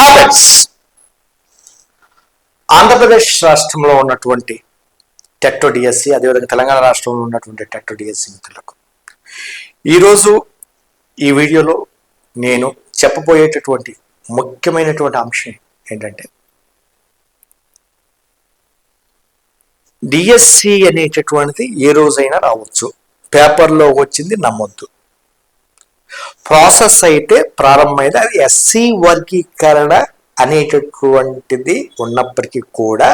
Habits Andhra Pradesh రాష్ట్రంలో ఉన్నటువంటి టెట్టో DSC అదేవిధంగా తెలంగాణ రాష్ట్రంలో ఉన్నటువంటి టెట్టో డిఎస్సి మిత్రులకు. ఈరోజు ఈ వీడియోలో నేను చెప్పబోయేటటువంటి ముఖ్యమైనటువంటి అంశం ఏంటంటే డిఎస్సి అనేటటువంటిది ఏ రోజైనా రావచ్చు. పేపర్లో వచ్చింది నమ్మొద్దు. ప్రాసెస్ అయితే ప్రారంభమైంది. అది ఎస్సీ వర్గీకరణ అనేటటువంటిది ఉన్నప్పటికీ కూడా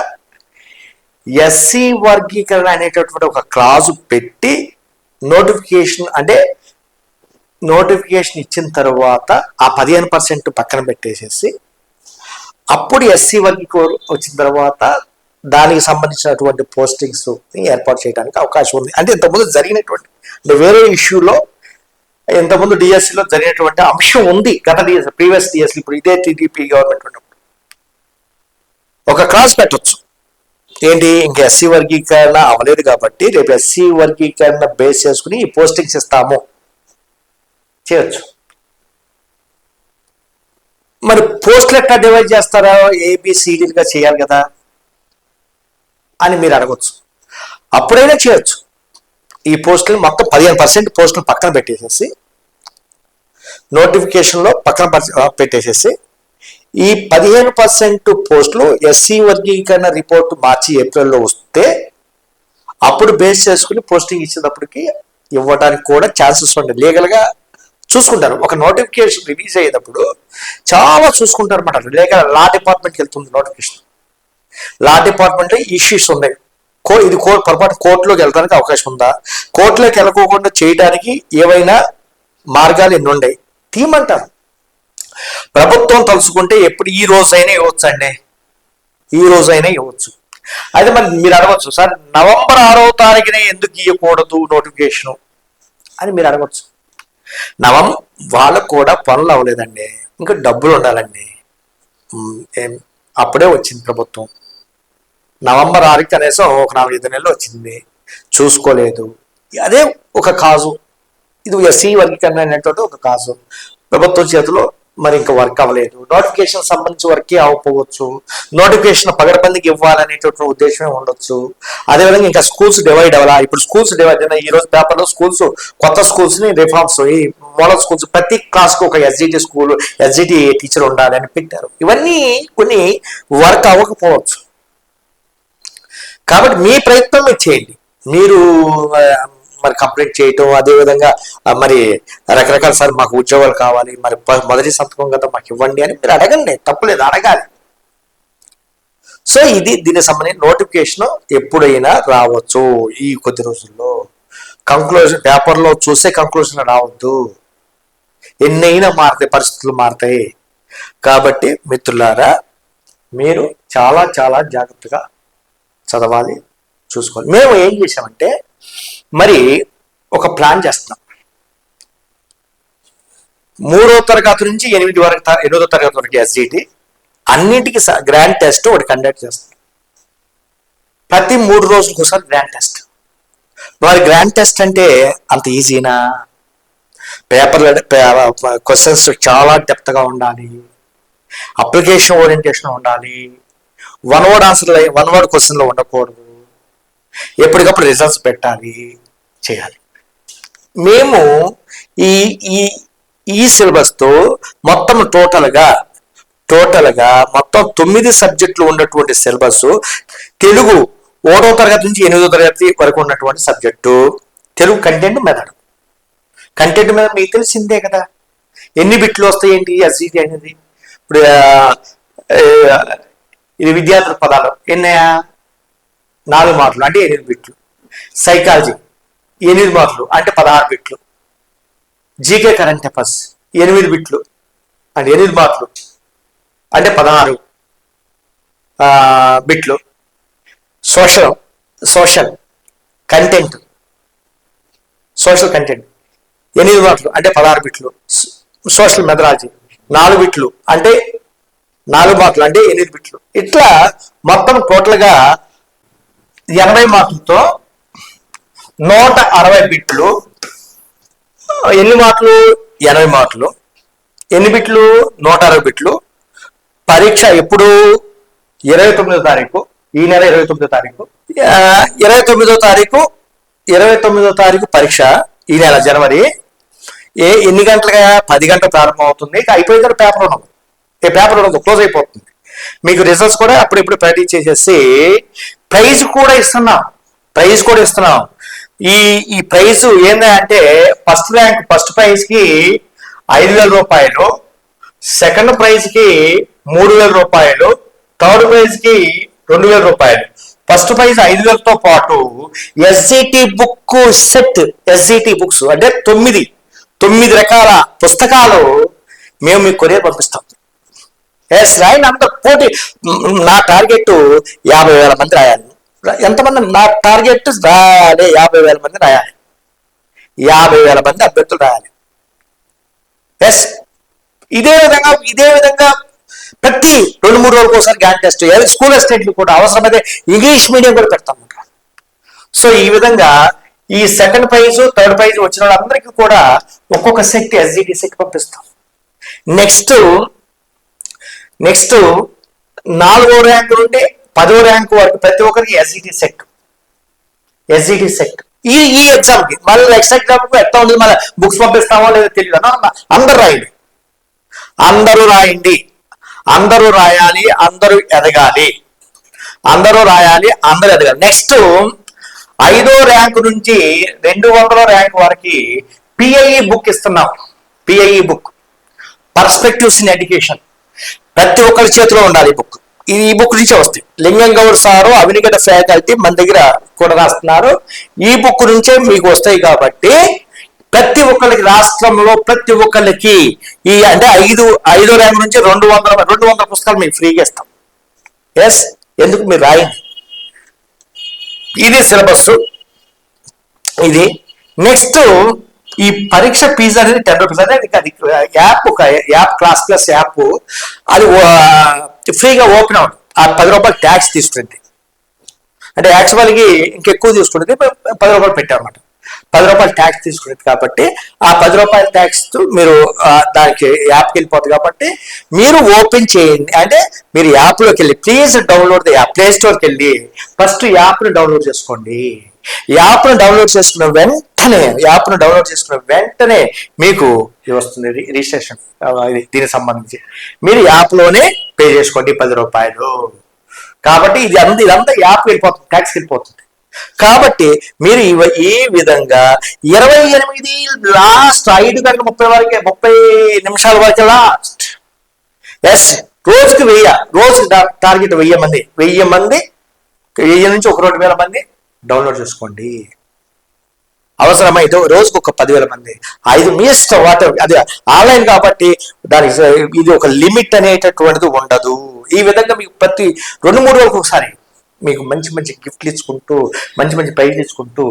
ఎస్సీ వర్గీకరణ అనేటటువంటి ఒక క్లాజు పెట్టి నోటిఫికేషన్ అంటే నోటిఫికేషన్ ఇచ్చిన తర్వాత ఆ పదిహేను పర్సెంట్ పక్కన పెట్టేసేసి అప్పుడు ఎస్సీ వర్గీకరణ వచ్చిన తర్వాత దానికి సంబంధించినటువంటి పోస్టింగ్స్ ఏర్పాటు చేయడానికి అవకాశం ఉంది. అంటే ఇంతకుముందు జరిగినటువంటి అంటే వేరే ఇష్యూలో ఇంతకుముందు డిఎస్సిలో జరిగినటువంటి అంశం ఉంది గత డిఎస్ ప్రీవియస్ డిఎస్సి ఇప్పుడు ఇదే టీడీపీ గవర్నమెంట్ ఉన్నప్పుడు. ఒక క్లాస్ పెట్టచ్చు. ఏంటి? ఇంకా ఎస్సీ వర్గీకరణ అవ్వలేదు కాబట్టి రేపు ఎస్సీ వర్గీకరణ బేస్ చేసుకుని ఈ పోస్టింగ్స్ ఇస్తాము చేయొచ్చు. మరి పోస్టులు ఎట్లా డివైడ్ చేస్తారో? ఏబిసిడీలుగా చేయాలి కదా అని మీరు అడగచ్చు. అప్పుడైనా చేయొచ్చు. ఈ పోస్టులు మొత్తం పదిహేను పర్సెంట్ పోస్టులు పక్కన పెట్టేసేసి నోటిఫికేషన్లో పక్కన పెట్టేసేసి ఈ పదిహేను పర్సెంట్ పోస్టులు ఎస్సీ వర్గీకరణ రిపోర్ట్ మార్చి ఏప్రిల్లో వస్తే అప్పుడు బేస్ చేసుకుని పోస్టింగ్ ఇచ్చేటప్పటికి ఇవ్వడానికి కూడా ఛాన్సెస్ ఉంటాయి లీగల్గా చూసుకుంటారు. ఒక నోటిఫికేషన్ రిలీజ్ అయ్యేటప్పుడు చాలా చూసుకుంటారు అనమాట లీగల్ లా డిపార్ట్మెంట్కి వెళ్తుంది నోటిఫికేషన్. లా డిపార్ట్మెంట్లో ఇష్యూస్ ఉన్నాయి. కో ఇది కో పొరపాటు కోర్టులోకి వెళ్ళడానికి అవకాశం ఉందా? కోర్టులోకి వెళ్ళకోకుండా చేయడానికి ఏవైనా మార్గాలు ఎన్ని ఉన్నాయి తీయమంటారు ప్రభుత్వం తలుచుకుంటే ఎప్పుడు ఈ రోజైనా ఇవ్వచ్చు అండి ఈ రోజైనా ఇవ్వచ్చు. అయితే మరి మీరు అడగచ్చు సార్ నవంబర్ ఆరో తారీఖునే ఎందుకు ఇవ్వకూడదు నోటిఫికేషను? అని మీరు అడగచ్చు. నవం వాళ్ళకు కూడా పనులు అవ్వలేదండి. ఇంకా డబ్బులు ఉండాలండి. అప్పుడే వచ్చింది ప్రభుత్వం. నవంబర్ ఆరుకి కనీసం ఒక నాలుగైదు నెలలు వచ్చింది. చూసుకోలేదు. అదే ఒక కాజు. ఇది ఎస్సీ వర్గీకరణ అనేటువంటి ఒక కాజు. ప్రభుత్వం చేతిలో మరి ఇంకా వర్క్ అవ్వలేదు. నోటిఫికేషన్ సంబంధించి వర్కే అవ్వకపోవచ్చు. నోటిఫికేషన్ పగడబందికి ఇవ్వాలనేటువంటి ఉద్దేశమే ఉండొచ్చు. అదేవిధంగా ఇంకా స్కూల్స్ డివైడ్ అవ్వాలా? ఇప్పుడు స్కూల్స్ డివైడ్ అయినా ఈ రోజు పేపర్లో స్కూల్స్ కొత్త స్కూల్స్ని రిఫార్మ్స్ ఈ మోడల్ స్కూల్స్ ప్రతి క్లాస్కు ఒక ఎస్జిటి స్కూల్ ఎస్జిటి టీచర్ ఉండాలి అని పెట్టారు. ఇవన్నీ కొన్ని వర్క్ అవ్వకపోవచ్చు. కాబట్టి మీ ప్రయత్నం మీరు చేయండి. మీరు మరి కంప్లైంట్ చేయటం అదేవిధంగా మరి రకరకాల సార్ మాకు ఉద్యోగాలు కావాలి మరి మొదటి సంతకం కదా మాకు ఇవ్వండి అని మీరు అడగండి. తప్పులేదు అడగాలి. సో ఇది దీనికి సంబంధించిన నోటిఫికేషన్ ఎప్పుడైనా రావచ్చు ఈ కొద్ది రోజుల్లో. కంక్లూజన్ పేపర్లో చూసే కంక్లూజన్ రావద్దు. ఎన్నైనా మారుతాయి పరిస్థితులు మారుతాయి. కాబట్టి మిత్రులారా మీరు చాలా చాలా జాగ్రత్తగా చదవాలి చూసుకోవాలి. మేము ఏం చేసామంటే మరి ఒక ప్లాన్ చేస్తున్నాం. మూడో తరగతి నుంచి ఎనిమిది వరకు ఎనిమిదో తరగతి వరకు ఎస్జిటి అన్నిటికీ గ్రాండ్ టెస్ట్ ఒకటి కండక్ట్ చేస్తాం ప్రతి మూడు రోజులకు ఒకసారి గ్రాండ్ టెస్ట్ వారి గ్రాండ్ టెస్ట్ అంటే అంత ఈజీనా పేపర్లు క్వశ్చన్స్ చాలా డెప్త్గా ఉండాలి. అప్లికేషన్ ఓరియంటేషన్ ఉండాలి. One word answer one word క్వశ్చన్లో ఉండకూడదు. ఎప్పటికప్పుడు రిజల్ట్స్ పెట్టాలి చేయాలి. మేము ఈ ఈ ఈ సిలబస్తో మొత్తం టోటల్గా టోటల్గా మొత్తం తొమ్మిది సబ్జెక్టులు ఉన్నటువంటి సిలబస్ తెలుగు ఒకటో తరగతి నుంచి ఎనిమిదో తరగతి వరకు ఉన్నటువంటి subject Telugu content method content మీద మీకు తెలిసిందే కదా. ఎన్ని బిట్లు వస్తాయి ఏంటి ఎస్జిటి అనేది? ఇప్పుడు ఇది విద్యార్థుల పదాలు. ఎన్నయా నాలుగు మార్కులు అంటే ఎనిమిది బిట్లు. సైకాలజీ ఎనిమిది మార్కులు అంటే పదహారు బిట్లు. జీకే కరెంట్ అఫైర్స్ ఎనిమిది బిట్లు. అంటే ఎనిమిది మార్కులు అంటే పదహారు బిట్లు. Social social content social content ఎనిమిది మార్కులు అంటే పదహారు బిట్లు. సోషల్ మెథడాలజీ నాలుగు బిట్లు. అంటే నాలుగు మార్కులు అంటే ఎనిమిది బిట్లు. ఇట్లా మొత్తం టోటల్గా ఎనభై మార్కులతో నూట అరవై బిట్లు. ఎన్ని మార్కులు ఎనభై మార్కులు ఎన్ని బిట్లు? నూట అరవై బిట్లు. పరీక్ష ఎప్పుడు? ఇరవై తొమ్మిదో తారీఖు. ఈ నెల ఇరవై తొమ్మిదో తారీఖు. ఇరవై తొమ్మిదో తారీఖు ఇరవై తొమ్మిదో తారీఖు పరీక్ష ఈ నెల జనవరి. ఏ ఎన్ని గంటలుగా? పది గంటలు ప్రారంభం అవుతుంది. అయిపోయిన పేపర్ ఉండదు ఈ పేపర్ ఉండదు క్లోజ్ అయిపోతుంది. మీకు రిజల్ట్స్ కూడా అప్పుడెప్పుడు ప్రకటించేసేసి చేసేసి ప్రైజ్ కూడా ఇస్తున్నాం. ప్రైజ్ కూడా ఇస్తున్నాం. ఈ ఈ ప్రైజ్ ఏంటంటే ఫస్ట్ ర్యాంక్ ఫస్ట్ ప్రైజ్కి ఐదు వేల రూపాయలు సెకండ్ ప్రైజ్కి మూడు వేల రూపాయలు థర్డ్ ప్రైజ్కి రెండు వేల రూపాయలు. ఫస్ట్ ప్రైజ్ ఐదు వేలతో పాటు SGT book set SGT books అంటే తొమ్మిది తొమ్మిది రకాల పుస్తకాలు మేము మీకు కొరియర్ పంపిస్తాం. ఎస్ రాయండి అంత పోటీ. నా టార్గెట్ యాభై వేల మంది రాయాలి. ఎంతమంది? నా టార్గెట్ రాయాలి. యాభై వేల మంది రాయాలి. యాభై వేల మంది అభ్యర్థులు రాయాలి. ఎస్. ఇదే విధంగా ఇదే విధంగా ప్రతి రెండు మూడు రోజులకు ఒకసారి గ్యాన్ టెస్ట్ స్కూల్ అసిస్టెంట్లు కూడా అవసరమైతే ఇంగ్లీష్ మీడియం కూడా పెడతాం సో ఈ విధంగా ఈ సెకండ్ ప్రైజ్ థర్డ్ ప్రైజ్ వచ్చిన వాళ్ళందరికీ కూడా ఒక్కొక్క సెట్ ఎస్జిటి సెట్ పంపిస్తాం. నెక్స్ట్ నెక్స్ట్ నాలుగో ర్యాంక్ నుండి పదో ర్యాంక్ వరకు ప్రతి ఒక్కరికి ఎస్ఈటి సెట్ ఎస్ఈటి సెట్ ఈ ఈ ఎగ్జామ్కి మళ్ళీ నెక్స్ట్ ఎగ్జామ్కి ఎట్లా ఉంది? మళ్ళీ బుక్స్ పంపిస్తామో లేదో తెలియదు అందరూ అందరు రాయండి. అందరూ రాయండి. అందరూ రాయాలి అందరూ ఎదగాలి. అందరూ రాయాలి అందరూ ఎదగాలి. నెక్స్ట్ ఐదో ర్యాంక్ నుంచి రెండు వందల ర్యాంక్ వరకు పిఐఈ బుక్ ఇస్తున్నాం. PIE book perspectives in education ప్రతి ఒక్కరి చేతిలో ఉండాలి ఈ బుక్ ఈ బుక్ నుంచే వస్తాయి లింగం గౌడ్ సారు అవినిగడ్డ ఫ్యాకల్టీ మన దగ్గర కూడా రాస్తున్నారు. ఈ బుక్ నుంచే మీకు వస్తాయి కాబట్టి ప్రతి ఒక్కరికి రాష్ట్రంలో ప్రతి ఒక్కరికి ఈ అంటే ఐదు ఐదో ర్యాంక్ నుంచి రెండు వందల రెండు వందల పుస్తకాలు మీకు ఫ్రీగా ఇస్తాం. ఎస్ ఎందుకు మీరు రాయండి? ఇది సిలబస్ ఇది. నెక్స్ట్ ఈ పరీక్ష ఫీజు అనేది టెన్ రూపీస్ అనేది అది యాప్ ఒక యాప్ క్లాస్ ప్లస్ యాప్ అది ఫ్రీగా ఓపెన్ అవుతుంది ఆ పది రూపాయలు ట్యాక్స్ తీసుకుంటుంది అంటే యాక్చువల్కి ఇంకెక్కువ తీసుకుంటుంది పది రూపాయలు పెట్టామన్నమాట పది రూపాయలు ట్యాక్స్ తీసుకునేది కాబట్టి ఆ పది రూపాయల ట్యాక్స్ మీరు దానికి యాప్కి వెళ్ళిపోతుంది కాబట్టి మీరు ఓపెన్ చేయండి. అంటే మీరు యాప్లోకి వెళ్ళి please download the app play స్టోర్కి వెళ్ళి ఫస్ట్ యాప్ను డౌన్లోడ్ చేసుకోండి. యాప్ను డౌన్లోడ్ చేసుకున్న వెంటనే యాప్ను డౌన్లోడ్ చేసుకున్న వెంటనే మీకు ఇది వస్తుంది రిజిస్ట్రేషన్ ఇది దీనికి సంబంధించి. మీరు యాప్లోనే పే చేసుకోండి పది రూపాయలు. కాబట్టి ఇది అంత ఇదంతా యాప్ వెళ్ళిపోతుంది ట్యాక్స్ వెళ్ళిపోతుంది. కాబట్టి మీరు ఇవ- ఈ విధంగా ఇరవై ఎనిమిది లాస్ట్ ఐదు గంటల ముప్పై వరకే ముప్పై నిమిషాల వరకే లాస్ట్ ఎస్ రోజుకి వెయ్యి రోజుకి టార్గెట్ వెయ్యి మంది వెయ్యి మంది వెయ్యి నుంచి ఒక రెండు వేల మంది డౌన్లోడ్ చేసుకోండి. అవసరమైతే రోజుకు ఒక పదివేల మంది. ఐదు మీ ఇష్టం అది ఆన్లైన్ కాబట్టి దానికి ఇది ఒక లిమిట్ అనేటటువంటిది ఉండదు. ఈ విధంగా మీకు ప్రతి రెండు మూడు రోజులకు ఒకసారి మీకు మంచి మంచి గిఫ్ట్లు ఇచ్చుకుంటూ మంచి మంచి ప్రైజ్లు ఇచ్చుకుంటూ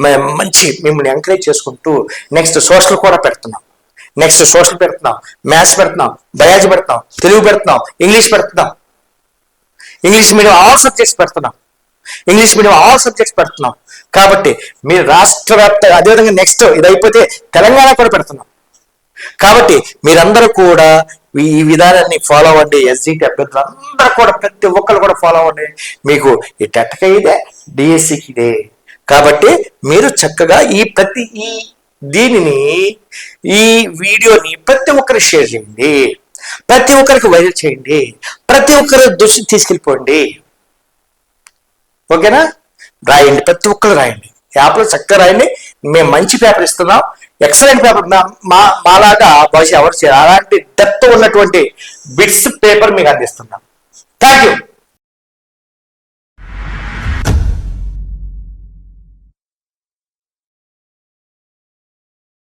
మ- మంచి మిమ్మల్ని ఎంకరేజ్ చేసుకుంటూ నెక్స్ట్ సోషల్ కూడా పెడుతున్నాం. నెక్స్ట్ సోషల్ పెడుతున్నాం మ్యాథ్స్ పెడుతున్నాం బయాలజీ పెడుతున్నాం తెలుగు పెడుతున్నాం ఇంగ్లీష్ పెడుతున్నాం. ఇంగ్లీష్ మీడియం ఆల్ సబ్జెక్ట్స్ పెడుతున్నాం. ఇంగ్లీష్ మీడియం ఆల్ సబ్జెక్ట్స్ పెడుతున్నాం. కాబట్టి మీరు రాష్ట్ర వ్యాప్త అదేవిధంగా నెక్స్ట్ ఇది అయిపోతే తెలంగాణ కూడా పెడుతున్నాం. కాబట్టి మీరందరూ కూడా ఈ విధానాన్ని ఫాలో అవ్వండి. ఎస్జిటి అభ్యర్థులు అందరూ కూడా ప్రతి ఒక్కరు కూడా ఫాలో అవ్వండి. మీకు ఈ టెట్క ఇదే డిఎస్సికి ఇదే. కాబట్టి మీరు చక్కగా ఈ ప్రతి ఈ దీనిని ఈ వీడియోని ప్రతి ఒక్కరికి షేర్ చేయండి. ప్రతి ఒక్కరికి వైరల్ చేయండి. ప్రతి ఒక్కరు దృష్టి తీసుకెళ్ళిపోండి. ఓకేనా? రాయండి ప్రతి ఒక్కరు రాయండి. యాప్లో చక్కగా రాయండి. మేము మంచి పేపర్ ఇస్తున్నాం. ఎక్సలెంట్ పేపర్ మా మాలాగా బహుశా ఎవరు చేయరు అలాంటి డెప్త్ ఉన్నటువంటి బిట్స్ పేపర్ మీకు అందిస్తున్నాం. Thank you